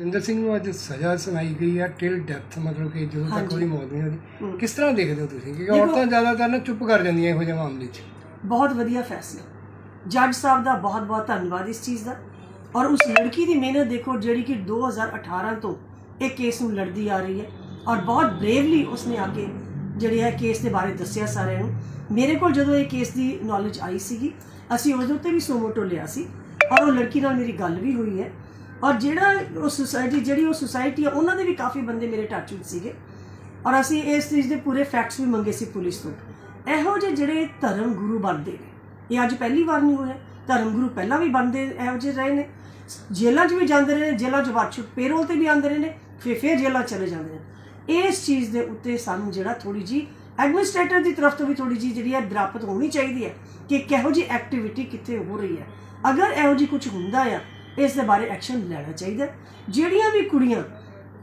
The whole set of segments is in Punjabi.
ਜਿੰਦਰ ਸਿੰਘ ਨੂੰ ਅੱਜ ਸਜ਼ਾ ਸੁਣਾਈ ਗਈ ਹੈ ਟਿਲ ਡੈਥ ਮਤਲਬ ਕਿ ਜਦੋਂ ਤੱਕ। ਉਹਦੀ ਮੌਤ ਨਹੀਂ। ਹੋਦੀ। ਕਿਸ ਤਰ੍ਹਾਂ ਦੇਖਦੇ ਹੋ ਤੁਸੀਂ? ਕਿਉਂਕਿ ਦੇਖੋ- ਔਰਤਾਂ ਜ਼ਿਆਦਾਤਰ ਨਾ ਚੁੱਪ ਕਰ ਜਾਂਦੀਆਂ ਇਹੋ ਜਿਹੇ ਮਾਮਲੇ 'ਚ। ਬਹੁਤ ਵਧੀਆ ਫੈਸਲਾ। ਜੱਜ ਸਾਹਿਬ ਦਾ ਬਹੁਤ ਬਹੁਤ ਧੰਨਵਾਦ ਇਸ ਚੀਜ਼ ਦਾ। ਔਰ ਉਸ ਲੜਕੀ ਦੀ ਮਿਹਨਤ ਦੇਖੋ ਜਿਹੜੀ ਕਿ 2018 ਤੋਂ ਇਹ ਕੇਸ ਨੂੰ ਲੜਦੀ ਆ ਰਹੀ ਹੈ। ਔਰ ਬਹੁਤ ਬਰੇਵਲੀ ਉਸਨੇ ਆ ਕੇ ਜਿਹੜੇ ਹੈ ਕੇਸ ਦੇ ਬਾਰੇ ਦੱਸਿਆ ਸਾਰਿਆਂ ਨੂੰ। ਮੇਰੇ ਕੋਲ ਜਦੋਂ ਇਹ ਕੇਸ ਦੀ ਨੌਲੇਜ ਆਈ ਸੀਗੀ ਅਸੀਂ ਉਹਦੇ ਉੱਤੇ ਵੀ ਸੋਮੋਟੋ ਲਿਆ ਸੀ। ਔਰ ਉਹ ਲੜਕੀ ਨਾਲ ਮੇਰੀ ਗੱਲ ਵੀ ਹੋਈ ਹੈ। ਔਰ ਜਿਹੜਾ ਉਹ ਸੁਸਾਇਟੀ ਜਿਹੜੀ ਉਹ ਸੁਸਾਇਟੀ ਆ, ਉਹਨਾਂ ਦੇ ਵੀ ਕਾਫੀ ਬੰਦੇ ਮੇਰੇ ਟੱਚ ਵਿੱਚ ਸੀਗੇ। ਔਰ ਅਸੀਂ ਇਸ ਚੀਜ਼ ਦੇ ਪੂਰੇ ਫੈਕਟਸ ਵੀ ਮੰਗੇ ਸੀ ਪੁਲਿਸ ਤੋਂ। ਇਹੋ ਜਿਹੇ ਜਿਹੜੇ ਧਰਮ ਗੁਰੂ ਬਣਦੇ ਨੇ, ਇਹ ਅੱਜ ਪਹਿਲੀ ਵਾਰ ਨਹੀਂ ਹੋਇਆ। ਧਰਮ ਗੁਰੂ ਪਹਿਲਾਂ ਵੀ ਬਣਦੇ, ਇਹੋ ਜਿਹੇ ਰਹੇ ਨੇ। ਜੇਲ੍ਹਾਂ 'ਚ ਵੀ ਜਾਂਦੇ ਰਹੇ ਨੇ ਜੇਲ੍ਹਾਂ 'ਚ ਵਾਚੂ ਪੇਰੋਲ ਤੇ ਵੀ ਆਉਂਦੇ ਰਹੇ ਨੇ, ਫਿਰ ਫਿਰ ਜੇਲ੍ਹਾਂ ਚਲੇ ਜਾਂਦੇ ਨੇ। ਇਸ ਚੀਜ਼ ਦੇ ਉੱਤੇ ਸਾਨੂੰ ਜਿਹੜਾ ਥੋੜੀ ਜੀ ਐਡਮਿਨਿਸਟ੍ਰੇਟਰ ਦੀ ਤਰਫ ਤੋਂ ਵੀ ਥੋੜੀ ਜੀ ਜਿਹੜੀ ਹੈ ਦਰਾਪਤ ਹੋਣੀ ਚਾਹੀਦੀ ਹੈ ਕਿ ਕਿਹੋ ਜੀ ਐਕਟੀਵਿਟੀ ਕਿੱਥੇ ਹੋ ਰਹੀ ਹੈ। ਅਗਰ ਇਹੋ ਜੀ ਕੁਝ ਹੁੰਦਾ ਆ ਇਸ ਦੇ ਬਾਰੇ ਐਕਸ਼ਨ ਲੈਣਾ ਚਾਹੀਦਾ ਜਿਹੜੀਆਂ ਵੀ ਕੁੜੀਆਂ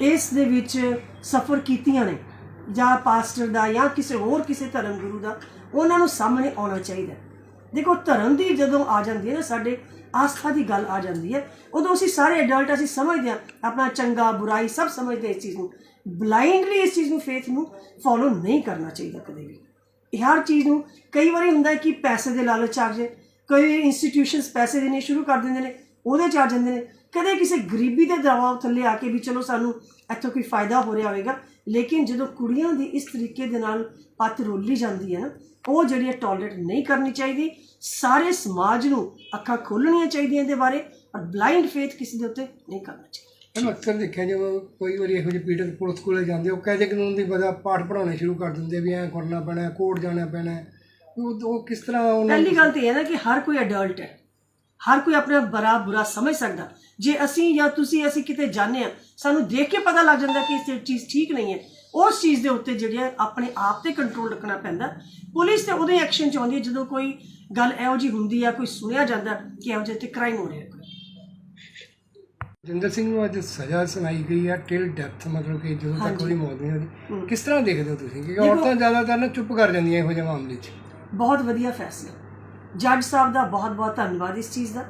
ਇਸ ਦੇ ਵਿੱਚ ਸਫਰ ਕੀਤੀਆਂ ਨੇ, ਜਾਂ ਪਾਸਟਰ ਦਾ, ਜਾਂ ਕਿਸੇ ਹੋਰ ਕਿਸੇ ਧਰਮ ਗੁਰੂ ਦਾ, ਉਹਨਾਂ ਨੂੰ ਸਾਹਮਣੇ ਆਉਣਾ ਚਾਹੀਦਾ ਦੇਖੋ, ਧਰਮ ਦੀ ਜਦੋਂ ਆ ਜਾਂਦੀ ਹੈ ਨਾ, ਸਾਡੇ ਆਸਥਾ ਦੀ ਗੱਲ ਆ ਜਾਂਦੀ ਹੈ, ਉਦੋਂ ਅਸੀਂ ਸਾਰੇ ਐਡਲਟ ਅਸੀਂ ਸਮਝਦੇ ਹਾਂ, ਆਪਣਾ ਚੰਗਾ, ਬੁਰਾਈ ਸਭ ਸਮਝਦੇ ਇਸ ਚੀਜ਼ ਨੂੰ। ਬਲਾਈਂਡਲੀ ਇਸ ਚੀਜ਼ ਨੂੰ ਫੇਥ ਨੂੰ ਫੋਲੋ ਨਹੀਂ ਕਰਨਾ ਚਾਹੀਦਾ ਕਦੇ ਵੀ। ਇਹ ਹਰ ਚੀਜ਼ ਨੂੰ ਕਈ ਵਾਰੀ ਹੁੰਦਾ ਹੈ ਕਿ ਪੈਸੇ ਦੇ ਲਾਲਚ ਆ ਜੇ ਕਈ ਇੰਸਟੀਟਿਊਸ਼ਨਸ ਪੈਸੇ ਦੇਣੇ ਸ਼ੁਰੂ ਕਰ ਦਿੰਦੇ ਨੇ ਉਹਦੇ ਚ ਆ ਜਾਂਦੇ ਨੇ। ਕਦੇ ਕਿਸੇ ਗਰੀਬੀ ਦੇ ਦਬਾਅ ਥੱਲੇ ਆ ਕੇ ਵੀ ਚਲੋ ਸਾਨੂੰ ਇੱਥੋਂ ਕੋਈ ਫਾਇਦਾ ਹੋ ਰਿਹਾ ਹੋਵੇਗਾ ਲੇਕਿਨ ਜਦੋਂ ਕੁੜੀਆਂ ਦੀ ਇਸ ਤਰੀਕੇ ਦੇ ਨਾਲ ਪੱਤ ਰੋਲੀ ਜਾਂਦੀ ਹੈ ਨਾ ਉਹ ਜਿਹੜੀ ਟੋਲਰੇਟ ਨਹੀਂ ਕਰਨੀ ਚਾਹੀਦੀ। ਸਾਰੇ ਸਮਾਜ ਨੂੰ ਅੱਖਾਂ ਖੋਲਣੀਆਂ ਚਾਹੀਦੀਆਂ ਇਹਦੇ ਬਾਰੇ ਔਰ ਬਲਾਈਂਡ ਫੇਥ ਕਿਸੇ ਦੇ ਉੱਤੇ ਨਹੀਂ ਕਰਨਾ ਚਾਹੀਦਾ। ਮੈਂ ਅਕਸਰ ਦੇਖਿਆ ਜਦੋਂ ਕੋਈ ਵਾਰੀ ਇਹੋ ਜਿਹੇ ਪੀੜਤ ਪੁਲਿਸ ਕੋਲੇ ਜਾਂਦੇ ਉਹ ਕਾਇਦੇ ਕਾਨੂੰਨ ਦੀ ਵਜ੍ਹਾ ਪਾਠ ਪੜਾਉਣੇ ਸ਼ੁਰੂ ਕਰ ਦਿੰਦੇ ਵੀ ਐਂ ਕਰਨਾ ਪੈਣਾ ਕੋਰਟ ਜਾਣਾ ਪੈਣਾ। ਉਹ ਉਹ ਕਿਸ ਤਰ੍ਹਾਂ ਉਹਨਾਂ ਪਹਿਲੀ ਗੱਲ ਤਾਂ ਇਹ ਹੈ ਨਾ ਕਿ ਹਰ ਕੋਈ ਅਡਲਟ ਹੈ। ਹਰ ਕੋਈ ਆਪਣਾ ਬੜਾ ਬੁਰਾ ਸਮਝ ਸਕਦਾ। ਜੇ ਅਸੀਂ ਜਾਂ ਤੁਸੀਂ ਅਸੀਂ ਕਿਤੇ ਜਾਂਦੇ ਆ ਸਾਨੂੰ ਦੇਖ ਕੇ ਪਤਾ ਲੱਗ ਜਾਂਦਾ ਕਿ ਇਹ ਚੀਜ਼ ਠੀਕ ਨਹੀਂ ਹੈ। ਉਸ ਚੀਜ਼ ਦੇ ਉੱਤੇ ਜਿਹੜੀ ਆਪਣੇ ਆਪ ਤੇ ਕੰਟਰੋਲ ਰੱਖਣਾ ਪੈਂਦਾ। ਪੁਲਿਸ ਤੇ ਉਹਦੇ ਐਕਸ਼ਨ ਚ ਆਉਂਦੀ ਹੈ ਜਦੋਂ ਕੋਈ ਗੱਲ ਇਹੋ ਜੀ ਹੁੰਦੀ ਆ ਕੋਈ ਸੁਣਿਆ ਜਾਂਦਾ ਕਿ ਇਹੋ ਜਿਹੇ ਤੇ ਕ੍ਰਾਈਮ ਹੋ ਰਿਹਾ ਕੋਈ ਜਿੰਦਰ ਸਿੰਘ ਨੂੰ ਅੱਜ ਸਜ਼ਾ ਸੁਣਾਈ ਗਈ ਹੈ ਟਿਲ ਡੈਥ ਮਤਲਬ ਕਿ ਜਦੋਂ ਤੱਕ। ਉਹਦੀ ਮੌਤ ਨਹੀਂ। ਹੋਦੀ ਕਿਸ ਤਰ੍ਹਾਂ ਦੇਖਦੇ ਹੋ ਤੁਸੀਂ? ਕਿਉਂਕਿ ਔਰਤਾਂ ਜ਼ਿਆਦਾਤਰ ਨਾ ਚੁੱਪ ਕਰ ਜਾਂਦੀਆਂ ਇਹੋ ਜਿਹੇ ਮਾਮਲੇ 'ਚ। ਬਹੁਤ ਵਧੀਆ ਫੈਸਲਾ। ਜੱਜ ਸਾਹਿਬ ਦਾ ਬਹੁਤ ਬਹੁਤ ਧੰਨਵਾਦ ਇਸ ਚੀਜ਼ ਦਾ।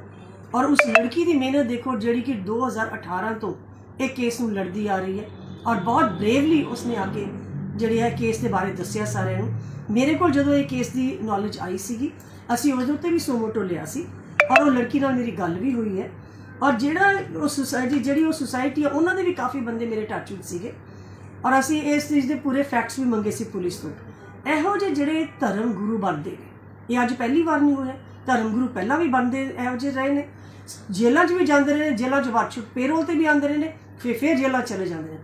ਔਰ ਉਸ ਲੜਕੀ ਦੀ ਮਿਹਨਤ ਦੇਖੋ ਜਿਹੜੀ ਕਿ 2018 ਤੋਂ ਇਹ ਕੇਸ ਨੂੰ ਲੜਦੀ ਆ ਰਹੀ ਹੈ। ਔਰ ਬਹੁਤ ਬਰੇਵਲੀ ਉਸਨੇ ਆ ਕੇ ਜਿਹੜੇ ਹੈ ਕੇਸ ਦੇ ਬਾਰੇ ਦੱਸਿਆ ਸਾਰਿਆਂ ਨੂੰ। ਮੇਰੇ ਕੋਲ ਜਦੋਂ ਇਹ ਕੇਸ ਦੀ ਨੌਲੇਜ ਆਈ ਸੀਗੀ, ਅਸੀਂ ਉਹਦੇ ਉੱਤੇ ਵੀ ਸੋਮੋਟੋ ਲਿਆ ਸੀ। ਔਰ ਉਹ ਲੜਕੀ ਨਾਲ ਮੇਰੀ ਗੱਲ ਵੀ ਹੋਈ ਹੈ। ਔਰ ਜਿਹੜਾ ਉਹ ਸੁਸਾਇਟੀ ਜਿਹੜੀ ਉਹ ਸੁਸਾਇਟੀ ਆ, ਉਹਨਾਂ ਦੇ ਵੀ ਕਾਫੀ ਬੰਦੇ ਮੇਰੇ ਟੱਚ ਵਿੱਚ ਸੀਗੇ। ਔਰ ਅਸੀਂ ਇਸ ਚੀਜ਼ ਦੇ ਪੂਰੇ ਫੈਕਟਸ ਵੀ ਮੰਗੇ ਸੀ ਪੁਲਿਸ ਤੋਂ। ਇਹੋ ਜਿਹੇ ਜਿਹੜੇ ਧਰਮ ਗੁਰੂ ਬਣਦੇ ਨੇ ਇਹ ਅੱਜ ਪਹਿਲੀ ਵਾਰ ਨਹੀਂ ਹੋਇਆ। ਧਰਮ ਗੁਰੂ ਪਹਿਲਾਂ ਵੀ ਬਣਦੇ ਇਹੋ ਜਿਹੇ ਰਹੇ ਨੇ। ਜੇਲ੍ਹਾਂ 'ਚ ਵੀ ਜਾਂਦੇ ਰਹੇ ਨੇ, ਜੇਲ੍ਹਾਂ 'ਚ ਵਾਚੂ ਪੇਰੋਲ ਤੇ ਵੀ ਆਉਂਦੇ ਰਹੇ ਨੇ, ਫਿਰ ਫਿਰ ਜੇਲ੍ਹਾਂ ਚਲੇ ਜਾਂਦੇ ਨੇ।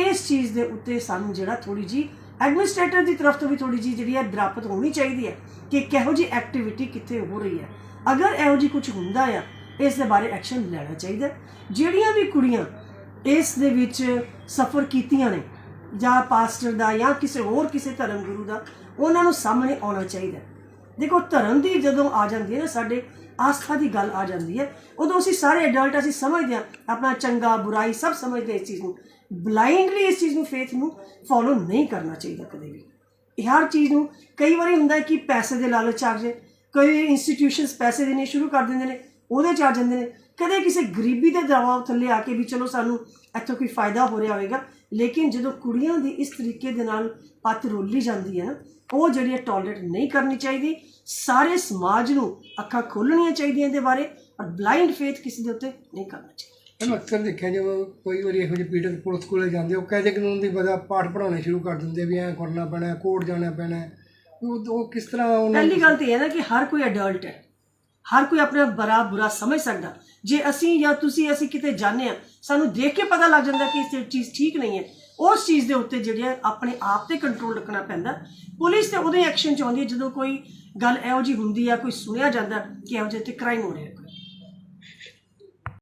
ਇਸ ਚੀਜ਼ ਦੇ ਉੱਤੇ ਸਾਨੂੰ ਜਿਹੜਾ ਥੋੜੀ ਜੀ ਐਡਮਿਨਿਸਟ੍ਰੇਟਰ ਦੀ ਤਰਫ ਤੋਂ ਵੀ ਥੋੜੀ ਜੀ ਜਿਹੜੀ ਹੈ ਦਰਾਪਤ ਹੋਣੀ ਚਾਹੀਦੀ ਹੈ ਕਿ ਕਿਹੋ ਜੀ ਐਕਟੀਵਿਟੀ ਕਿੱਥੇ ਹੋ ਰਹੀ ਹੈ। ਅਗਰ ਇਹੋ ਜੀ ਕੁਝ ਹੁੰਦਾ ਆ, ਇਸ ਦੇ ਬਾਰੇ ਐਕਸ਼ਨ ਲੈਣਾ ਚਾਹੀਦਾ ਜਿਹੜੀਆਂ ਵੀ ਕੁੜੀਆਂ ਇਸ ਦੇ ਵਿੱਚ ਸਫਰ ਕੀਤੀਆਂ ਨੇ, ਜਾਂ ਪਾਸਟਰ ਦਾ ਜਾਂ ਕਿਸੇ ਹੋਰ ਕਿਸੇ ਧਰਮ ਗੁਰੂ ਦਾ, ਉਹਨਾਂ ਨੂੰ ਸਾਹਮਣੇ ਆਉਣਾ ਚਾਹੀਦਾ ਦੇਖੋ, ਧਰਮ ਦੀ ਜਦੋਂ ਆ ਜਾਂਦੀ ਹੈ ਨਾ, ਸਾਡੇ ਆਸਥਾ ਦੀ ਗੱਲ ਆ ਜਾਂਦੀ ਹੈ, ਉਦੋਂ ਅਸੀਂ ਸਾਰੇ ਐਡਲਟ ਅਸੀਂ ਸਮਝਦੇ ਹਾਂ, ਆਪਣਾ ਚੰਗਾ, ਬੁਰਾਈ ਸਭ ਸਮਝਦੇ ਇਸ ਚੀਜ਼ ਨੂੰ। ਬਲਾਈਂਡਲੀ ਇਸ ਚੀਜ਼ ਨੂੰ ਫੇਥ ਨੂੰ ਫੋਲੋ ਨਹੀਂ ਕਰਨਾ ਚਾਹੀਦਾ ਕਦੇ ਵੀ। ਇਹ ਹਰ ਚੀਜ਼ ਨੂੰ ਕਈ ਵਾਰੀ ਹੁੰਦਾ ਕਿ ਪੈਸੇ ਦੇ ਲਾਲਚ ਆ ਜੇ ਕਈ ਇੰਸਟੀਟਿਊਸ਼ਨਸ ਪੈਸੇ ਦੇਣੇ ਸ਼ੁਰੂ ਕਰ ਦਿੰਦੇ ਨੇ, ਉਹਦੇ ਚ ਆ ਜਾਂਦੇ ਨੇ। ਕਦੇ ਕਿਸੇ ਗਰੀਬੀ ਦੇ ਦਬਾਅ ਥੱਲੇ ਆ ਕੇ ਵੀ ਚਲੋ ਸਾਨੂੰ ਇੱਥੋਂ ਕੋਈ ਫਾਇਦਾ ਹੋ ਰਿਹਾ ਹੋਵੇਗਾ, ਲੇਕਿਨ ਜਦੋਂ ਕੁੜੀਆਂ ਦੀ ਇਸ ਤਰੀਕੇ ਦੇ ਨਾਲ ਪੱਤ ਰੋਲੀ ਜਾਂਦੀ ਹੈ ਨਾ ਉਹ ਜਿਹੜੀ ਟੋਲਰੇਟ ਨਹੀਂ ਕਰਨੀ ਚਾਹੀਦੀ। ਸਾਰੇ ਸਮਾਜ ਨੂੰ ਅੱਖਾਂ ਖੋਲਣੀਆਂ ਚਾਹੀਦੀਆਂ ਇਹਦੇ ਬਾਰੇ ਔਰ ਬਲਾਈਂਡ ਫੇਥ ਕਿਸੇ ਦੇ ਉੱਤੇ ਨਹੀਂ ਕਰਨਾ ਚਾਹੀਦਾ। ਮੈਂ ਅਕਸਰ ਦੇਖਿਆ ਜਦੋਂ ਕੋਈ ਵਾਰੀ ਇਹੋ ਜਿਹੇ ਪੀੜਤ ਪੁਲਿਸ ਕੋਲੇ ਜਾਂਦੇ ਉਹ ਕਾਇਦੇ ਕਾਨੂੰਨ ਦੀ ਵਜ੍ਹਾ ਪਾਠ ਪੜਾਉਣੇ ਸ਼ੁਰੂ ਕਰ ਦਿੰਦੇ ਵੀ ਐਂ ਕਰਨਾ ਪੈਣਾ ਕੋਰਟ ਜਾਣਾ ਪੈਣਾ। ਉਹ ਉਹ ਕਿਸ ਤਰ੍ਹਾਂ ਉਹਨਾਂ ਪਹਿਲੀ ਗੱਲ ਤਾਂ ਇਹ ਹੈ ਨਾ ਕਿ ਹਰ ਕੋਈ ਅਡਲਟ ਹੈ। ਹਰ ਕੋਈ ਆਪਣਾ ਬੜਾ ਬੁਰਾ ਸਮਝ ਸਕਦਾ। ਜੇ ਅਸੀਂ ਜਾਂ ਤੁਸੀਂ ਅਸੀਂ ਕਿਤੇ ਜਾਂਦੇ ਆ ਸਾਨੂੰ ਦੇਖ ਕੇ ਪਤਾ ਲੱਗ ਜਾਂਦਾ ਕਿ ਇਹ ਚੀਜ਼ ਠੀਕ ਨਹੀਂ ਹੈ। ਉਸ ਚੀਜ਼ ਦੇ ਉੱਤੇ ਜਿਹੜੀ ਆ, ਆਪਣੇ ਆਪ ਤੇ ਕੰਟਰੋਲ ਰੱਖਣਾ ਪੈਂਦਾ। ਪੁਲਿਸ ਤੇ ਉਹਦੇ ਐਕਸ਼ਨ ਚ ਆਉਂਦੀ ਹੈ ਜਦੋਂ ਕੋਈ ਗੱਲ ਇਹੋ ਜੀ ਹੁੰਦੀ ਆ, ਕੋਈ ਸੁਣਿਆ ਜਾਂਦਾ ਕਿ ਇਹੋ ਜਿਹੇ ਤੇ ਕ੍ਰਾਈਮ ਹੋ ਰਿਹਾ।